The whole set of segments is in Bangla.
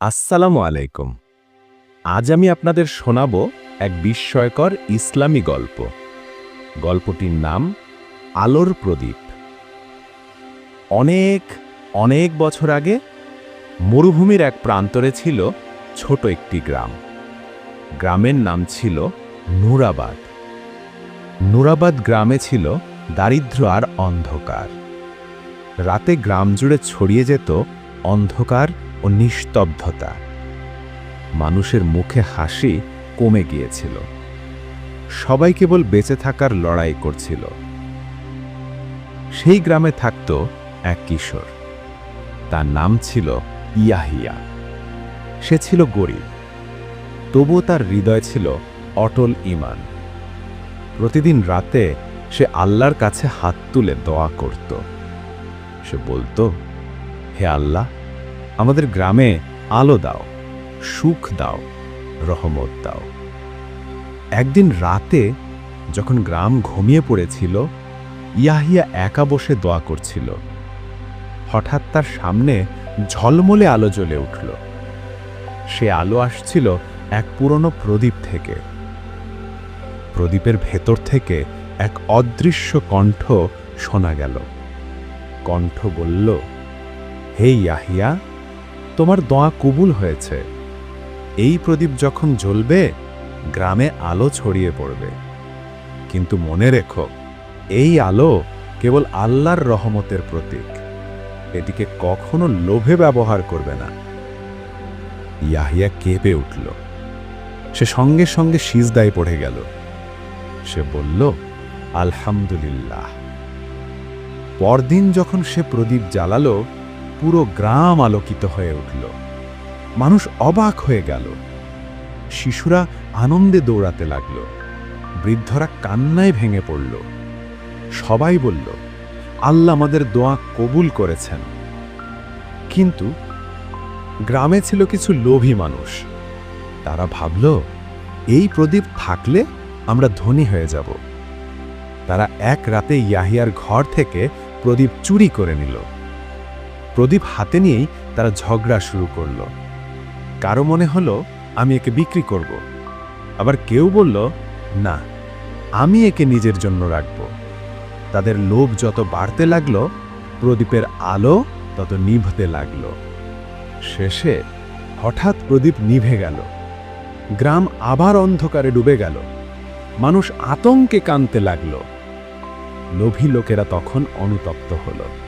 আসসালামু আলাইকুম। আজ আমি আপনাদের শোনাব এক বিস্ময়কর ইসলামী গল্প। গল্পটির নাম আলোর প্রদীপ। অনেক অনেক বছর আগে মরুভূমির এক প্রান্তরে ছিল ছোট একটি গ্রাম। গ্রামের নাম ছিল নুরাবাদ। নুরাবাদ গ্রামে ছিল দারিদ্র্য আর অন্ধকার। রাতে গ্রাম জুড়ে ছড়িয়ে যেত অন্ধকার ও নিস্তব্ধতা। মানুষের মুখে হাসি কমে গিয়েছিল। সবাই কেবল বেঁচে থাকার লড়াই করছিল। সেই গ্রামে থাকত এক কিশোর। তার নাম ছিল ইয়াহিয়া। সে ছিল গরিব। তবুও তার হৃদয় ছিল অটল ইমান প্রতিদিন রাতে সে আল্লাহর কাছে হাত তুলে দোয়া করত। সে বলতো, হে আল্লাহ আমাদের গ্রামে আলো দাও, সুখ দাও, রহমত দাও। একদিন রাতে যখন গ্রাম ঘুমিয়ে পড়েছিল, ইয়াহিয়া একা বসে দোয়া করছিল। হঠাৎ তার সামনে ঝলমলে আলো জ্বলে উঠল। সে আলো আসছিল এক পুরনো প্রদীপ থেকে। প্রদীপের ভেতর থেকে এক অদৃশ্য কণ্ঠ শোনা গেল। কণ্ঠ বলল, হে ইয়াহিয়া তোমার দোয়া কবুল হয়েছে। এই প্রদীপ যখন জ্বলবে, গ্রামে আলো ছড়িয়ে পড়বে। কিন্তু মনে রেখো, এই আলো কেবল আল্লাহর রহমতের প্রতীক। এটিকে কখনো লোভে ব্যবহার করবে না। ইয়াহিয়া কেঁপে উঠল। সে সঙ্গে সঙ্গে সিজদায় পড়ে গেল। সে বলল, আলহামদুলিল্লাহ। পরদিন যখন সে প্রদীপ জ্বালালো পুরো গ্রাম আলোকিত হয়ে উঠল। মানুষ অবাক হয়ে গেল। শিশুরা আনন্দে দৌড়াতে লাগল। বৃদ্ধরা কান্নায় ভেঙে পড়ল। সবাই বলল, আল্লাহ আমাদের দোয়া কবুল করেছেন। কিন্তু গ্রামে ছিল কিছু লোভী মানুষ। তারা ভাবল, এই প্রদীপ থাকলে আমরা ধনী হয়ে যাব। তারা এক রাতে ইয়াহিয়ার ঘর থেকে প্রদীপ চুরি করে নিল। প্রদীপ হাতে নিয়েই তারা ঝগড়া শুরু করল। কারও মনে হলো, আমি একে বিক্রি করব। আবার কেউ বলল, না, আমি একে নিজের জন্য রাখব। তাদের লোভ যত বাড়তে লাগল, প্রদীপের আলো তত নিভতে লাগল। শেষে হঠাৎ প্রদীপ নিভে গেল। গ্রাম আবার অন্ধকারে ডুবে গেল। মানুষ আতঙ্কে কানতে লাগল। লোভী লোকেরা তখন অনুতপ্ত হলো।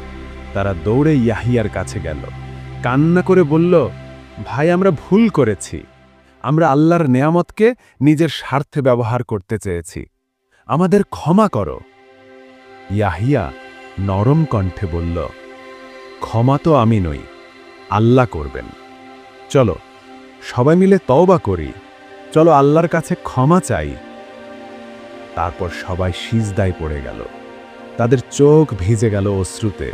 তারা দৌড়ে ইয়াহিয়ার কাছে গেল। কান্না করে বলল, ভাই, আমরা ভুল করেছি। আমরা আল্লাহর নেয়ামতকে নিজের স্বার্থে ব্যবহার করতে চেয়েছি। আমাদের ক্ষমা করো। ইয়াহিয়া নরম কণ্ঠে বলল, ক্ষমা তো আমি নই, আল্লাহ করবেন। চলো, সবাই মিলে তওবা করি। চলো, আল্লাহর কাছে ক্ষমা চাই। তারপর সবাই সিজদায় পড়ে গেল। তাদের চোখ ভিজে গেল অশ্রুতে।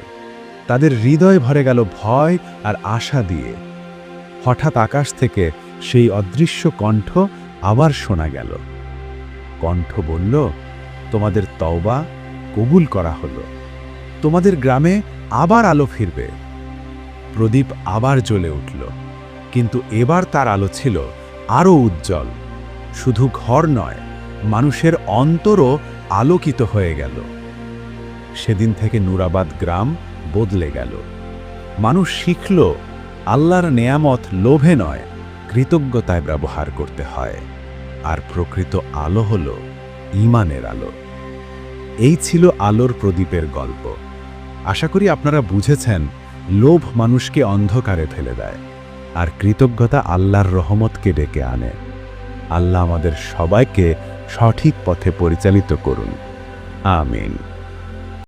তাদের হৃদয় ভরে গেল ভয় আর আশা দিয়ে। হঠাৎ আকাশ থেকে সেই অদৃশ্য কণ্ঠ আবার শোনা গেল। কণ্ঠ বলল, তোমাদের তওবা কবুল করা হলো। তোমাদের গ্রামে আবার আলো ফিরবে। প্রদীপ আবার জ্বলে উঠল, কিন্তু এবার তার আলো ছিল আরও উজ্জ্বল। শুধু ঘর নয়, মানুষের অন্তরও আলোকিত হয়ে গেল। সেদিন থেকে নুরাবাদ গ্রাম বদলে গেল। মানুষ শিখল, আল্লাহর নেয়ামত লোভে নয়, কৃতজ্ঞতায় ব্যবহার করতে হয়। আর প্রকৃত আলো হল ইমানের আলো। এই ছিল আলোর প্রদীপের গল্প। আশা করি আপনারা বুঝেছেন, লোভ মানুষকে অন্ধকারে ফেলে দেয়, আর কৃতজ্ঞতা আল্লাহর রহমতকে ডেকে আনে। আল্লাহ আমাদের সবাইকে সঠিক পথে পরিচালিত করুন। আমিন।